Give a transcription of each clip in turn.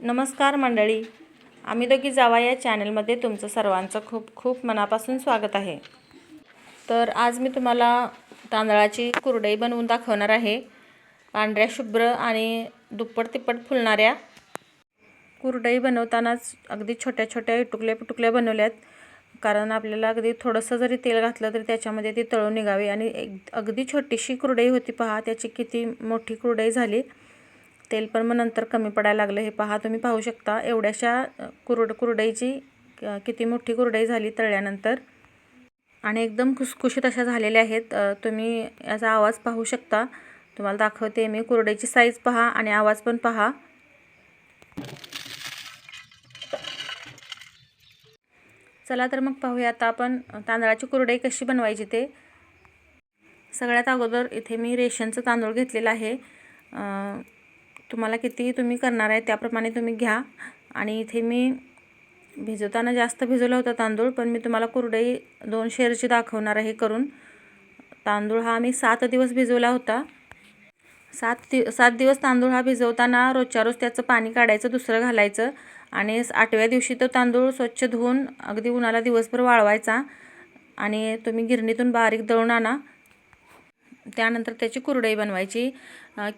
नमस्कार मंडळी. आम्ही दोघी जावा या चॅनलमध्ये तुमचं सर्वांचं खूप खूप मनापासून स्वागत आहे. तर आज मी तुम्हाला तांदळाची कुरडई बनवून दाखवणार आहे. पांढऱ्या शुभ्र आणि दुप्पट तिप्पट फुलणाऱ्या कुरडई बनवतानाच अगदी छोट्या छोट्या इटुकल्या पिटुकल्या बनवल्यात. कारण आपल्याला अगदी थोडंसं जरी तेल घातलं तरी त्याच्यामध्ये ती तळून निघावी. आणि एक अगदी छोटीशी कुरडई होती पहा त्याची किती मोठी कुरडई झाली. तेल पण मग नंतर कमी पडायला लागलं. हे पहा तुम्ही पाहू शकता एवढ्याशा कुरड कुरडईची किती मोठी कुरडई झाली तळल्यानंतर. आणि एकदम खुसखुशीत अशा झालेल्या आहेत. तुम्ही याचा आवाज पाहू शकता. तुम्हाला दाखवते मी कुरडईची साईज पहा आणि आवाज पण पहा. चला तर मग पाहूया आता आपण तांदळाची कुरडई कशी बनवायची ते. सगळ्यात अगोदर इथे मी रेशनचं तांदूळ घेतलेलं आहे. तुम्हाला किती तुम्ही करणार आहे त्याप्रमाणे तुम्ही घ्या. आणि इथे मी भिजवताना जास्त भिजवला होता तांदूळ पण मी तुम्हाला कुरडई दोन शेरची दाखवणार आहे करून. तांदूळ हा मी सात दिवस भिजवला होता. सात दि सात दिवस तांदूळ हा भिजवताना रोजच्या रोज त्याचं पाणी काढायचं दुसरं घालायचं. आणि आठव्या दिवशी तो तांदूळ स्वच्छ धुवून अगदी उन्हाला दिवसभर वाळवायचा. आणि तुम्ही गिरणीतून बारीक दळून आणा. त्यानंतर त्याची कुरडई बनवायची.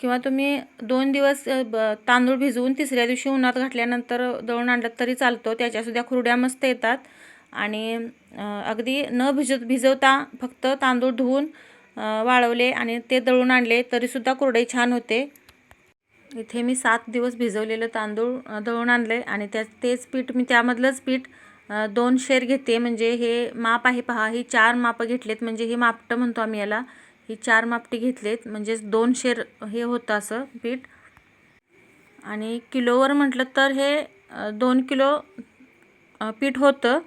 किंवा तुम्ही दोन दिवस ब तांदूळ भिजवून तिसऱ्या दिवशी उन्हात घातल्यानंतर दळून आणलं तरी चालतो. त्याच्यासुद्धा कुरड्या मस्त येतात. आणि अगदी न भिजत भिजवता फक्त तांदूळ धुवून वाळवले आणि ते दळून आणले तरीसुद्धा कुरडई छान होते. इथे मी सात दिवस भिजवलेलं तांदूळ दळून आणले आणि त्या तेच पीठ मी त्यामधलंच पीठ दोन शेर घेते. म्हणजे हे माप आहे पहा ही चार मापं घेतलेत. म्हणजे हे मापटं म्हणतो आम्ही याला. ही चार मापटी घेतलेत. म्हणजेच दोन शेर हे होतं असं पीठ. आणि किलोवर म्हटलं तर हे दोन किलो पीठ होतं.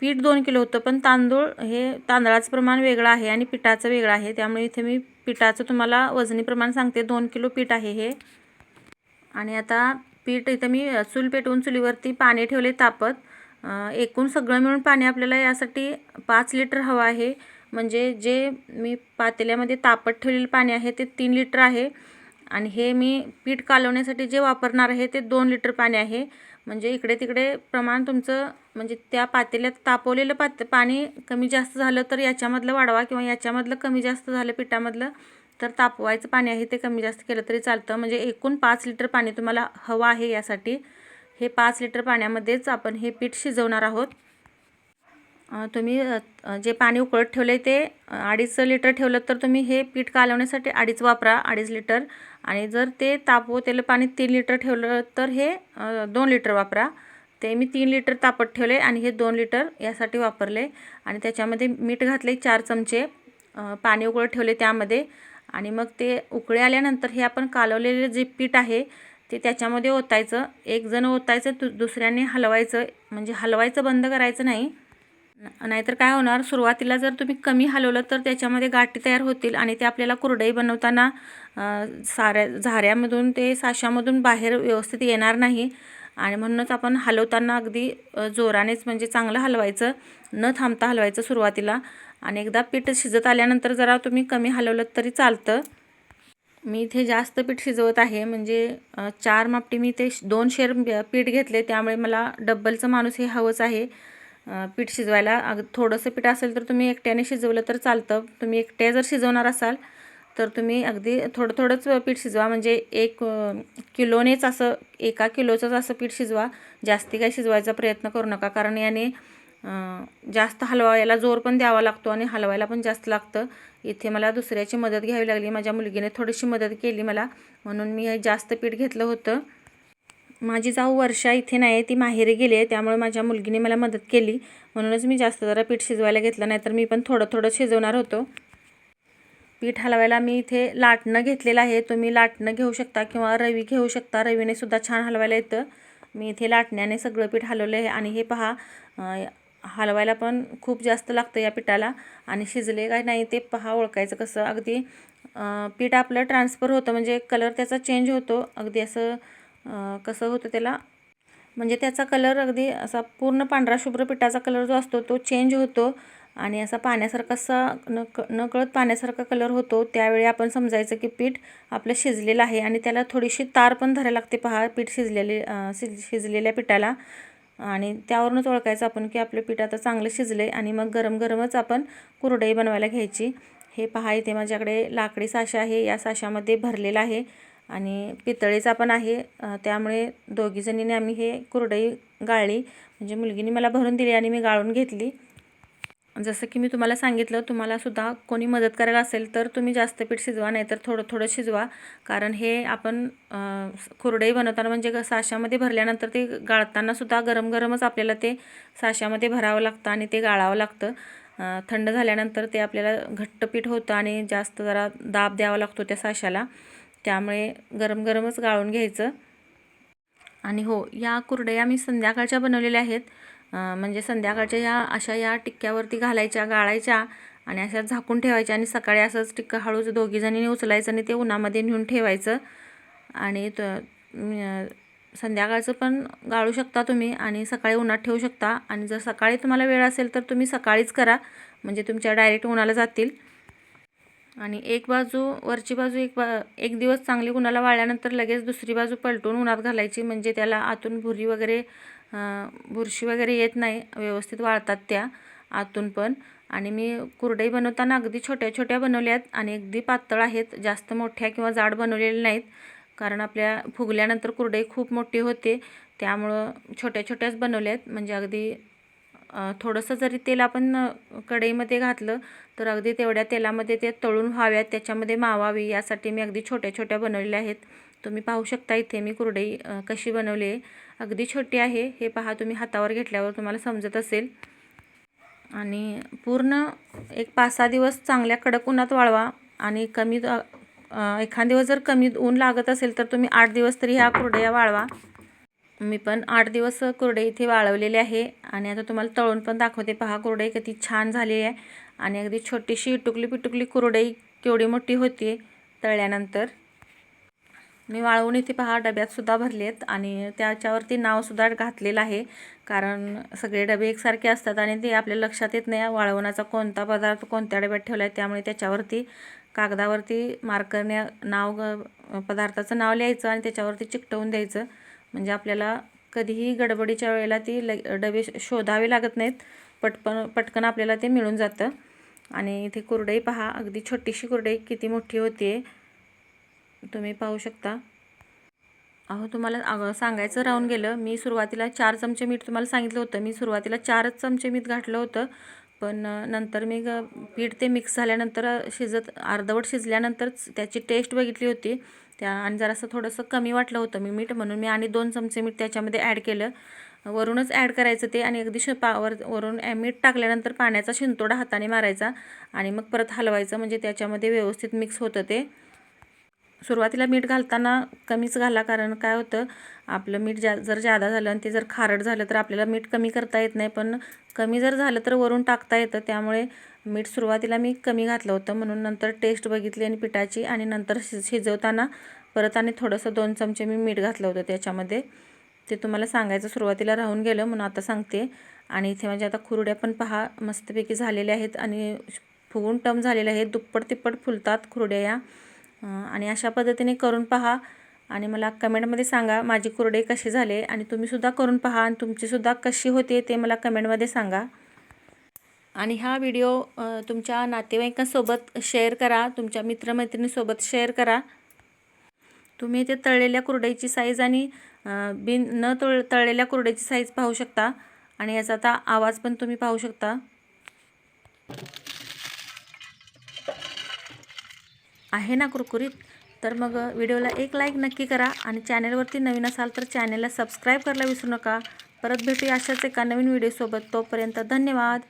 पीठ दोन किलो होतं पण तांदूळ हे तांदळाचं प्रमाण वेगळं आहे आणि पिठाचं वेगळं आहे. त्यामुळे इथे मी पिठाचं तुम्हाला वजनी प्रमाण सांगते. दोन किलो पीठ आहे हे. आणि आता पीठ इथं मी चूल पेटवून चुलीवरती पाणी ठेवले तापत. एकूण सगळं मिळून पाणी आपल्याला यासाठी पाच लिटर हवं आहे. म्हणजे जे मी पातेल्यामध्ये तापत ठेवलेलं पाणी आहे ते तीन लिटर आहे. आणि हे मी पीठ कालवण्यासाठी जे वापरणार आहे ते दोन लिटर पाणी आहे. म्हणजे इकडे तिकडे प्रमाण तुमचं म्हणजे त्या पातेल्यात तापवलेलं पात पाणी कमी जास्त झालं तर याच्यामधलं वाढवा किंवा याच्यामधलं कमी जास्त झालं पिठामधलं तर तापवायचं पाणी आहे ते कमी जास्त केलं तरी चालतं. म्हणजे एकूण पाच लिटर पाणी तुम्हाला हवं आहे यासाठी. हे पाच लिटर पाण्यामध्येच आपण हे पीठ शिजवणार आहोत. तुम्ही जे पाणी उकळत ठेवलं आहे ते अडीच लिटर ठेवलं तर तुम्ही हे पीठ कालवण्यासाठी अडीच वापरा अडीच लिटर. आणि जर ते तापवतेलं पाणी तीन लिटर ठेवलं तर हे दोन लिटर वापरा. ते मी तीन लिटर तापत ठेवले आणि हे दोन लिटर यासाठी वापरले. आणि त्याच्यामध्ये मीठ घातले चार चमचे पाणी उकळत ठेवले त्यामध्ये. आणि मग ते उकळे आल्यानंतर हे आपण कालवलेले जे पीठ आहे ते त्याच्यामध्ये ओतायचं. एक जण ओतायचं दु दुसऱ्याने हलवायचं. म्हणजे हलवायचं बंद करायचं नाही. नाहीतर काय होणार सुरुवातीला जर तुम्ही कमी हलवलं तर त्याच्यामध्ये गाठी तयार होतील आणि ते आपल्याला कुरडई बनवताना साऱ्या झाऱ्यामधून ते साशामधून बाहेर व्यवस्थित येणार नाही. आणि म्हणूनच आपण हलवताना अगदी जोरानेच म्हणजे चांगलं हलवायचं न थांबता हलवायचं सुरुवातीला. आणि एकदा पीठ शिजत आल्यानंतर जरा तुम्ही कमी हलवलं तरी चालतं. मी इथे जास्त पीठ शिजवत आहे म्हणजे चार मापटी मी ते श- दोन शेर पीठ घेतले त्यामुळे मला डब्बलचं माणूस हे हवंच आहे. पीठ शिजवायला. अग थोडंसं पीठ असेल तर तुम्ही एकट्याने शिजवलं तर चालतं. तुम्ही एकट्या जर शिजवणार असाल तर तुम्ही अगदी थोडं थोडंच पीठ शिजवा. म्हणजे एक किलोनेच असं एका किलोचंच असं पीठ शिजवा. जास्ती काही शिजवायचा प्रयत्न करू नका. कारण याने जास्त हलवा याला जोर पण द्यावा लागतो आणि हलवायला पण जास्त लागतं. इथे मला दुसऱ्याची मदत घ्यावी लागली. माझ्या मुलगीने थोडीशी मदत केली मला. म्हणून मी हे जास्त पीठ घेतलं होतं. माझी जाऊ वर्षा इथे नाही आहे ती माहेरी गेली आहे त्यामुळे माझ्या मुलगीने मला मदत केली. म्हणूनच मी जास्त जरा पीठ शिजवायला घेतलं नाही तर मी पण थोडं थोडं शिजवणार होतो. पीठ हलवायला मी इथे लाटणं घेतलेलं आहे. तुम्ही लाटणं घेऊ शकता किंवा रवी घेऊ शकता. रवीने सुद्धा छान हलवायला येतं. मी इथे लाटण्याने सगळं पीठ हलवलं आहे. आणि हे पहा हलवायला पण खूप जास्त लागतं या पिठाला. आणि शिजले काय नाही ते पहा ओळखायचं कसं. अगदी पीठ आपलं ट्रान्सफर होतं म्हणजे कलर त्याचा चेंज होतो. अगदी असं कसं होतं त्याला? म्हणजे त्याचा कलर अगदी असा पूर्ण पांढरा शुभ्र पिठाचा कलर जो असतो तो चेंज होतो आणि असा पाण्यासारखासा न क नकळत पाण्यासारखा कलर होतो. त्यावेळी आपण समजायचं की पीठ आपलं शिजलेलं आहे आणि त्याला थोडीशी तार पण धरायला लागते. पहा पीठ शिजलेले शिज शिजलेल्या पिठाला. आणि त्यावरूनच ओळखायचं आपण की आपलं पीठ आता चांगलं शिजलं आहे आणि मग गरम गरमच आपण कुरडई बनवायला घ्यायची. हे पहा इथे माझ्याकडे लाकडी साशा आहे. या साशामध्ये भरलेला आहे. आणि पितळेचा पण आहे. त्यामुळे दोघीजणीने आम्ही हे कुरडई गाळली. म्हणजे मुलगीने मला भरून दिली आणि मी गाळून घेतली. जसं की मी तुम्हाला सांगितलं तुम्हालासुद्धा कोणी मदत करायला असेल तर तुम्ही जास्त पीठ शिजवा नाही तर थोडं थोडं शिजवा. कारण हे आपण कुरडई बनवताना म्हणजे साशामध्ये भरल्यानंतर ते गाळतानासुद्धा गरम गरमच आपल्याला ते साशामध्ये भरावं लागतं आणि ते गाळावं लागतं. थंड झाल्यानंतर ते आपल्याला घट्ट पीठ होतं आणि जास्त जरा दाब द्यावा लागतो त्या साशाला. त्यामुळे गरम गरमच गाळून घ्यायचं. आणि हो या कुरडया मी संध्याकाळच्या बनवलेल्या आहेत. म्हणजे संध्याकाळच्या ह्या अशा या टिक्क्यावरती घालायच्या गाळायच्या आणि अशा झाकून ठेवायच्या आणि सकाळी असंच टिक्का हळूच दोघीजणीने उचलायचं आणि ते उन्हामध्ये नेऊन ठेवायचं. आणि त संध्याकाळचं पण गाळू शकता तुम्ही आणि सकाळी उन्हात ठेवू शकता. आणि जर सकाळी तुम्हाला वेळ असेल तर तुम्ही सकाळीच करा. म्हणजे तुमच्या डायरेक्ट उन्हाला जातील. आणि एक बाजू वरची बाजू एक बा एक दिवस चांगली उन्हाला वाळल्यानंतर लगेच दुसरी बाजू पलटून उन्हात घालायची. म्हणजे त्याला आतून भुरी वगैरे बुरशी वगैरे येत नाही. व्यवस्थित वाळतात त्या आतून पण. आणि मी कुरडई बनवताना अगदी छोट्या छोट्या बनवल्यात आणि अगदी पातळ आहेत. जास्त मोठ्या किंवा जाड बनवलेल्या नाहीत. कारण आपल्या फुगल्यानंतर कुरडई खूप मोठी होते. त्यामुळं छोट्या छोट्याच बनवल्या आहेत म्हणजे अगदी थोडंसं जरी तेल आपण कढईमध्ये घातलं तर अगदी तेवढ्या तेलामध्ये ते तळून व्हाव्यात. त्याच्यामध्ये मावावी यासाठी मी अगदी छोट्या छोट्या बनवलेल्या आहेत. तुम्ही पाहू शकता इथे मी कुरडई कशी बनवली आहे. अगदी छोटी आहे. हे पहा तुम्ही हातावर घेतल्यावर तुम्हाला समजत असेल. आणि पूर्ण एक पाच सहा दिवस चांगल्या कडक उन्हात वाळवा आणि कमी एखाद दिवस जर कमी ऊन लागत असेल तर तुम्ही आठ दिवस तरी ह्या कुरडया वाळवा. मी पण आठ दिवस कुरडे इथे वाळवलेले आहे. आणि आता तुम्हाला तळून पण दाखवते. पहा कुरडई किती छान झालेली आहे. आणि अगदी छोटीशी इटुकली पिटुकली कुरडई केवढी मोठी होती तळल्यानंतर. मी वाळवून इथे पहा डब्यातसुद्धा भरले आहेत आणि त्याच्यावरती नावसुद्धा घातलेलं आहे. कारण सगळे डबे एकसारखे असतात आणि ते आपल्या लक्षात येत नाही वाळवण्याचा कोणता पदार्थ कोणत्या डब्यात ठेवला आहे त्यामुळे त्याच्यावरती कागदावरती मार्करने नाव पदार्थाचं नाव लिहायचं आणि त्याच्यावरती चिकटवून द्यायचं. म्हणजे आपल्याला कधीही गडबडीच्या वेळेला ती ल डबे शोधावे लागत नाहीत. पटपन पटकन आपल्याला ते मिळून जातं. आणि इथे कुरडई पहा. अगदी छोटीशी कुरडई किती मोठी होती तुम्ही पाहू शकता. अहो तुम्हाला अग सांगायचं राहून गेलं. मी सुरुवातीला चार चमचे मीठ तुम्हाला सांगितलं होतं. मी सुरुवातीला चारच चमचे मीठ घातलं होतं. पण नंतर मी ग पीठ ते मिक्स झाल्यानंतर शिजत अर्धवट शिजल्यानंतरच त्याची टेस्ट बघितली होती. त्या आणि जरासं थोडंसं कमी वाटलं होतं मी मीठ म्हणून मी आणि दोन चमचे मीठ त्याच्यामध्ये ॲड केलं. वरूनच ॲड करायचं ते आणि अगदी श वरून मीठ टाकल्यानंतर पाण्याचा शिंतोडा हाताने मारायचा आणि मग परत हलवायचं म्हणजे त्याच्यामध्ये व्यवस्थित मिक्स होतं ते. सुरुवातीला मीठ घालताना कमीच घाला कारण काय होतं आपलं मीठ जा जर जादा झालं आणि ते जर खारट झालं तर आपल्याला मीठ कमी करता येत नाही. पण कमी जर झालं तर वरून टाकता येतं. त्यामुळे मीठ सुरुवातीला मी कमी घातलं होतं म्हणून नंतर टेस्ट बघितली आणि पिठाची आणि नंतर शि शिजवताना परत आणि थोडंसं दोन चमचे मी मीठ घातलं होतं त्याच्यामध्ये. ते तुम्हाला सांगायचं सुरुवातीला राहून गेलं म्हणून आता सांगते. आणि इथे माझ्या आता खुरड्या पण पहा मस्तपैकी झालेल्या आहेत आणि फुगून टम झालेल्या आहेत. दुप्पट तिप्पट फुलतात खुरड्या या. आणि अशा पद्धतीने करून पहा. आणि मला कमेंटमध्ये सांगा माझी कुरडे कशी झाले? आणि तुम्हीसुद्धा करून पहा आणि तुमचीसुद्धा कशी होते ते मला कमेंटमध्ये सांगा. आणि हा व्हिडिओ तुमच्या नातेवाईकांसोबत शेअर करा तुमच्या मित्रमैत्रिणीसोबत शेअर करा. तुम्ही ते तळलेल्या कुरडईची साईज आणि बिन न तळ तळलेल्या कुरडईची साईज पाहू शकता. आणि याचा आता आवाज पण तुम्ही पाहू शकता. आहे ना कुरकुरीत? तर मग व्हिडिओला एक लाईक नक्की करा आणि चॅनलवरती नवीन असाल तर चॅनलला सबस्क्राईब करायला विसरू नका. परत भेटूया अशाच एका नवीन व्हिडिओसोबत तोपर्यंत धन्यवाद.